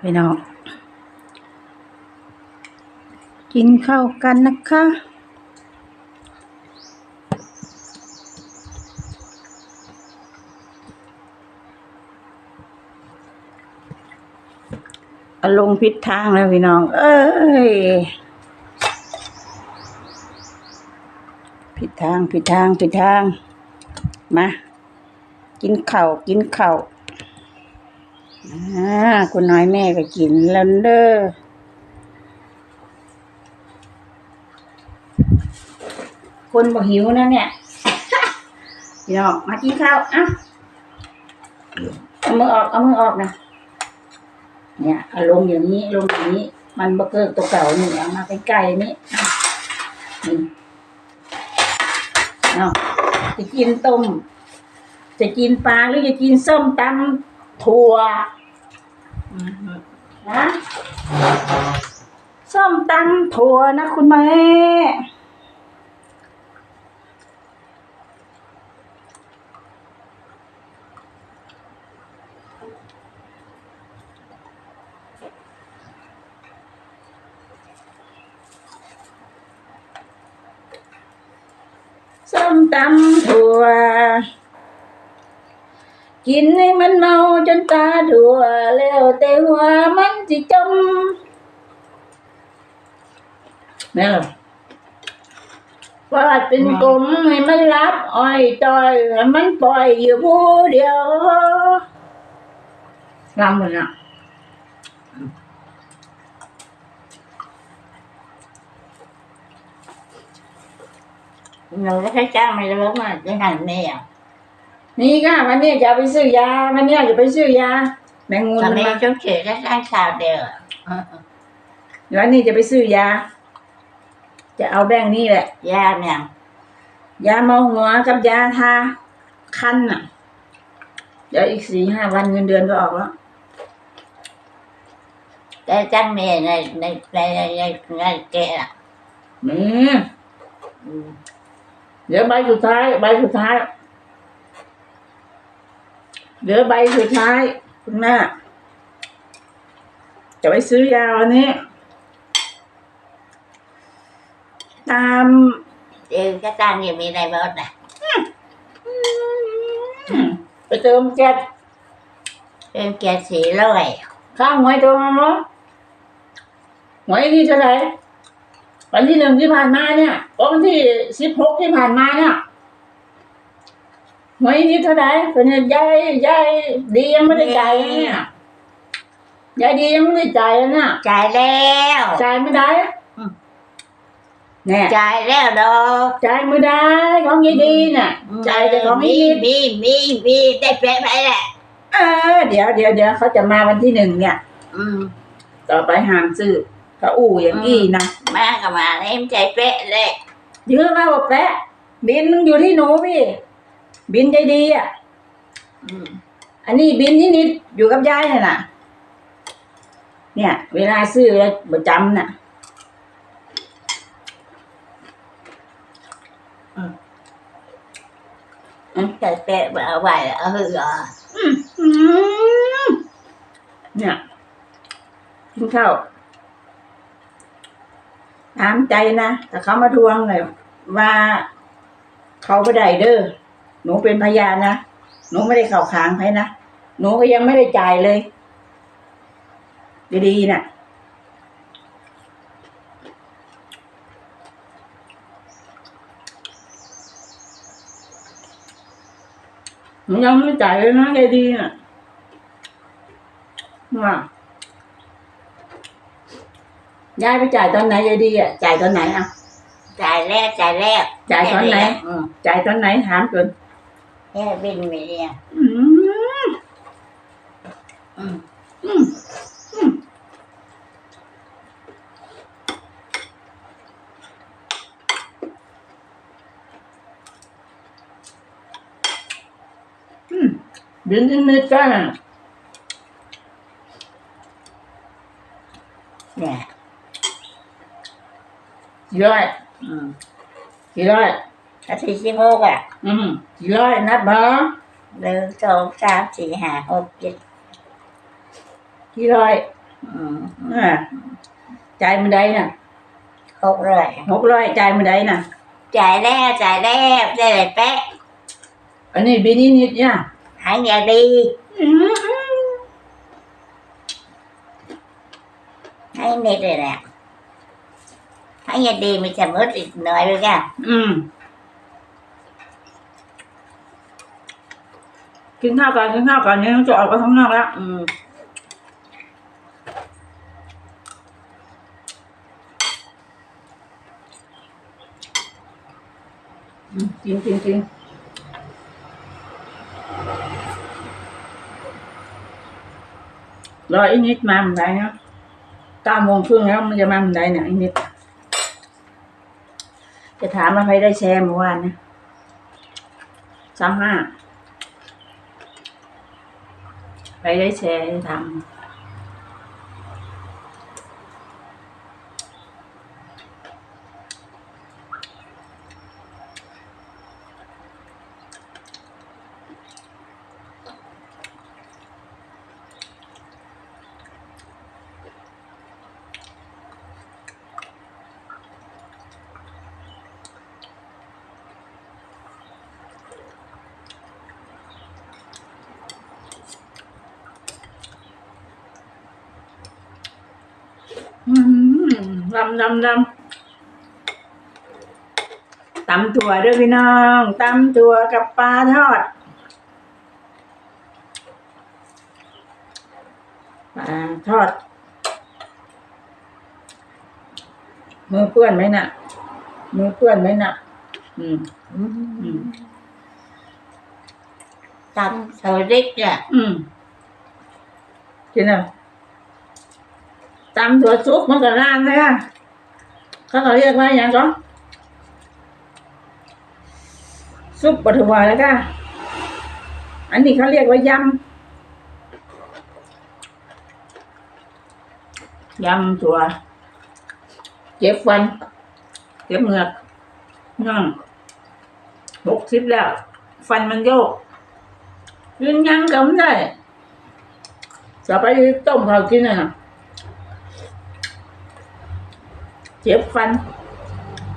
พี่น้อง กินข้าวกันนะคะอลงผิดทางแล้วพี่น้อง เอ้ยผิดทางผิดทางผิดทาง มา กินข้าวกินข้าว อ่าคุณน้อยแม่ก็กินแล้วเด้อคนบอกหิวนะเนี่ยพี่น้องมากินข้าวอะเอามือออกเอามือออกนะเนี่ยเอาลงอย่างนี้ลงอย่างนี้ มันบะเกิดตัวเก่านี่เอามาใกล้ๆนี่อะนี่เอาจะกินต้ม จะกินปลาหรือจะกินส้มตำ ถั่วนะส้มตำถั่วนะคุณแม่ส้มตำถั่วกินให้มันเมา ตาถั่วแล้วแต่หัวมันจิจมแม่ล่ะวาดเป็นกลมให้มันรับอ้อยจอยให้มันปล่อยอยู่ผู้เดียวรำเลยอะเราก็ใช้จ้างไม่เลิกมาจะหันแม่อะ นี่ค่ะวันนี้จะเอาไปซื้อยาวันนี้จะไปซื้อยาแมงมุมตอนมันนี้มาชุดเขียนก็ได้ชาวเดียววันนี้จะไปซื้อยา จะเอาแบ่งค์นี่แหละ ยาเนี่ยยาเมาหัวกับยาทาคันอะ เดี๋ยวอีกสี่ห้าวันเงินเดือนก็ออกแล้วแต่จังเมย์ในในในในในในแกะนี่เดี๋ยวใบสุดท้ายใบสุดท้าย เดี๋ยวใบสุดท้ายคุณแม่จะไปซื้อยาวันนี้ ตามเดี๋ยวก็ตั้งยังมีในรถนะไปเติมแก๊สเป็นแกะสีร้อยข้างหวยตัวมั้งหวยที่เท่าไหร่วันที่หนึ่งที่ผ่านมาเนี่ยวันที่สิบหกที่ผ่านมาเนี่ย หวยที่เท่าไหร่เป็นยายยายดียังไม่ได้จ่ายเลยเนี่ยยายดียังไม่ได้จ่ายเลยเนี่ยจ่ายแล้วจ่ายไม่ได้เนี่ยจ่ายแล้วดอกจ่ายไม่ได้ของยายดีน่ะจ่ายแต่ของมียายดีมีมีมีได้แปะไปแหละเออเดี๋ยวเดี๋ยวเดี๋ยวเขาจะมาวันที่หนึ่งเนี่ย อืม ต่อไปห้ามซื้อเขาอู้อย่างอี้นะมาก็มาเอ็มใจเป๊ะเลยยื้อมาบอกแปะบินมันอยู่ที่หนูพี่ บินใจดีอะอืมอันนี้บินนิดๆอยู่กับยายน่ะนะเนี่ย เวลาซื้อแล้วประจำน่ะใจเป๊ะเอาไว้เอาเหืออืมเนี่ยกินข้าวถามใจนะ แต่เขามาทวงเลยว่าเขาไม่ได้เด้อ หนูเป็นพยานนะหนูไม่ได้เข่าค้างให้นะหนูก็ยังไม่ได้จ่ายเลย ดีๆน่ะหนูยังไม่จ่ายเลยนะใจดีน่ะว่ายายไปจ่ายตอนไหนยายดีอะจ่ายตอนไหนอะจ่ายแล้วจ่ายแล้วจ่ายตอนไหนอืมจ่ายตอนไหนถามจน แค่บินมีเนี่ยอืมอืมอืมอืมอืมบินนิดๆกันอะเนี่ยกี่ร้อยอืมกี่ร้อย อาทิตย์ที่หกอะ อืมกี่ร้อยนับบ่หนึ่งสองสามสี่ห้าหกเจ็ดกี่ร้อยอืมอ่าจ่ายมันได้น่ะหกร้อยหกร้อยจ่ายมันได้น่ะ จ่ายแล้วจ่ายแล้วได้เลยแป๊ะอันนี้บินี่นิดเนี่ยหายอย่างดีอืมให้เน็ตเลยแหละให้อย่างดีมีจะมืดอีกหน่อยเลยแกอืม กินข้าวก่อนกินข้าวก่อนเนี่ยจะออกไปข้างนอกแล้วอืมอืมกินกินกินรออีกนิดมามันได้นะเก้าโมงครึ่งแล้วมันจะมามันได้เนี่ยอีกนิด จะถามว่าใครได้แชร์เมื่อวานนะสามห้า ไปได้แชร์ทำอืม ลำลำลำตำถั่วด้วยพี่น้องตำถั่วกับปลาทอดปลาทอดมือเปื้อนไหมน่ะมือเปื้อนไหมน่ะ อืมอืมตำโซดิกอะอืมกินอะ ตำถั่วซุปมันก็ร้านเลยอะเขาเขาเรียกว่าอย่างก็ซุปปฐวาแล้วก็อันนี้เขาเรียกว่ายำยำถั่วเจ็บฟันเจ็บเหงือกนั่งหกสิบแล้ว ฟันมันโยกยืนยันก็ไม่ได้จะไปต้มข้าวกินนะ เจ็บฟัน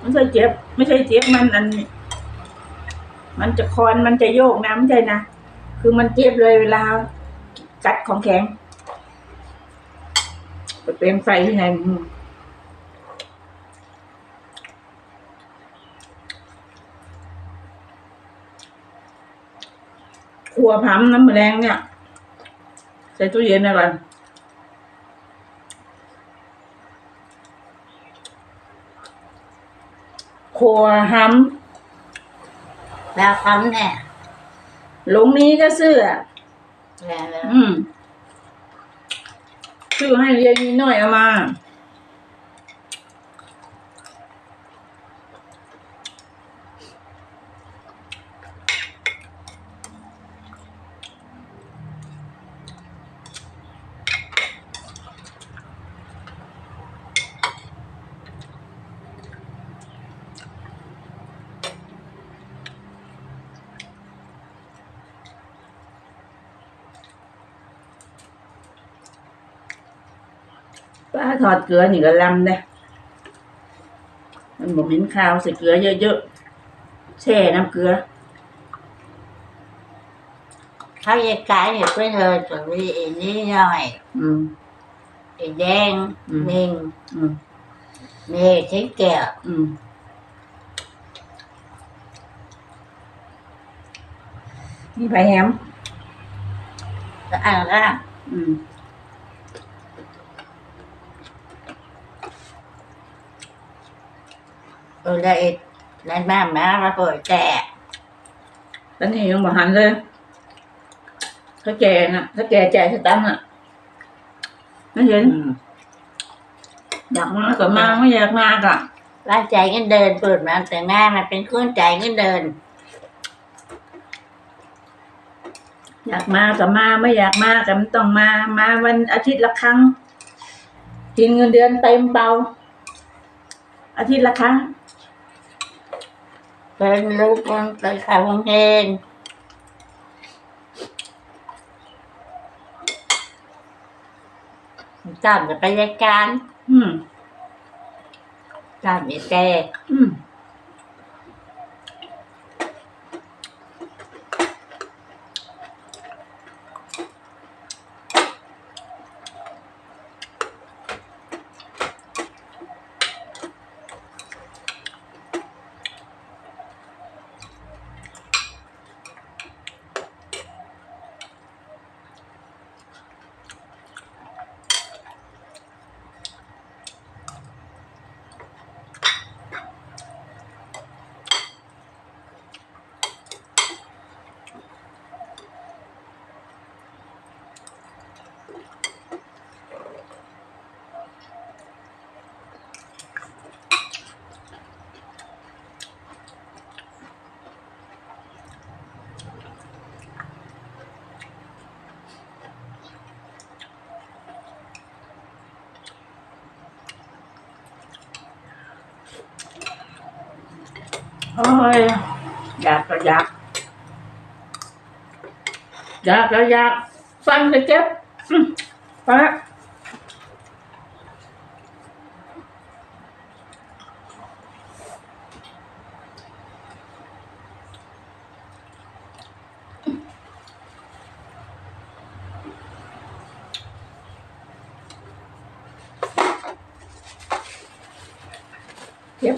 ไม่ใช่เจ็บ ไม่ใช่เจ็บมันอันมันจะคอนมันจะโยกนะไม่ใช่นะคือมันเจ็บเลยเวลากัดของแข็งไปเป็นไฟที่ไหนขัวผำน้ำแรงเนี่ย ใส่ตู้เย็นนะก่อ นขัวหแล้วคำเนี่ยำหลงนี้ก็ซื้ออะแล้วแล้ว อืมซื้อให้เรียนนิดหน่อยเอามา ป้าทอดเกลือนี่ก็ลำเนี่ยมันบอกเห็นข้าวใส่เกลือเยอะๆแช่น้ำเกลือเขาจะกลายอยู่ไปเลยตรงนี้อีนี่หน่อยอืมอีแดงอืมนิ่งอืมนี่ชิ้นแก้วอืมนี่ไผ่แฮมแล้วอ่างล่างอืม เออได้อีกนั่นมามาระเบิดแตกตอนนี้ยังบ่หันเลย ถ้าแก่น่ะ ถ้าแก่แก่สตังค์อะไม่เห็นอืมอยากมาก็มาไม่อยากมาก็ร้านใจายเงินเดินเปิดมาแต่งานมันเป็นเครื่องจ่ายเงินเดิน อยากมาก็มาไม่อยากมาก็ไม่ต้องมา มาวันอาทิตย์ละครั้ง กินเงินเดือนเต็มเบาอาทิตย์ละครั้ง เป็นลูกมันไปขาของเองอตามจะไปรายการ อืมตามอย่าแต่อืม โอ้ยอยากก็อยากอยากก็อยากฟันจะเจ็บไปละ เจ็บ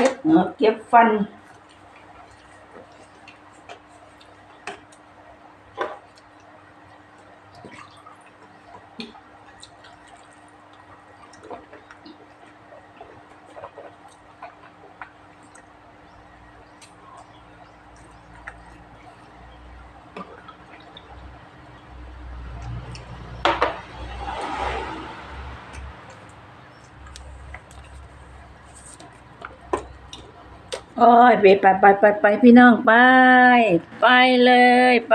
เจ็บเหงือกเจ็บฟัน โอ้ยไปไปไปไปไปพี่น้องไป ไปเลยไป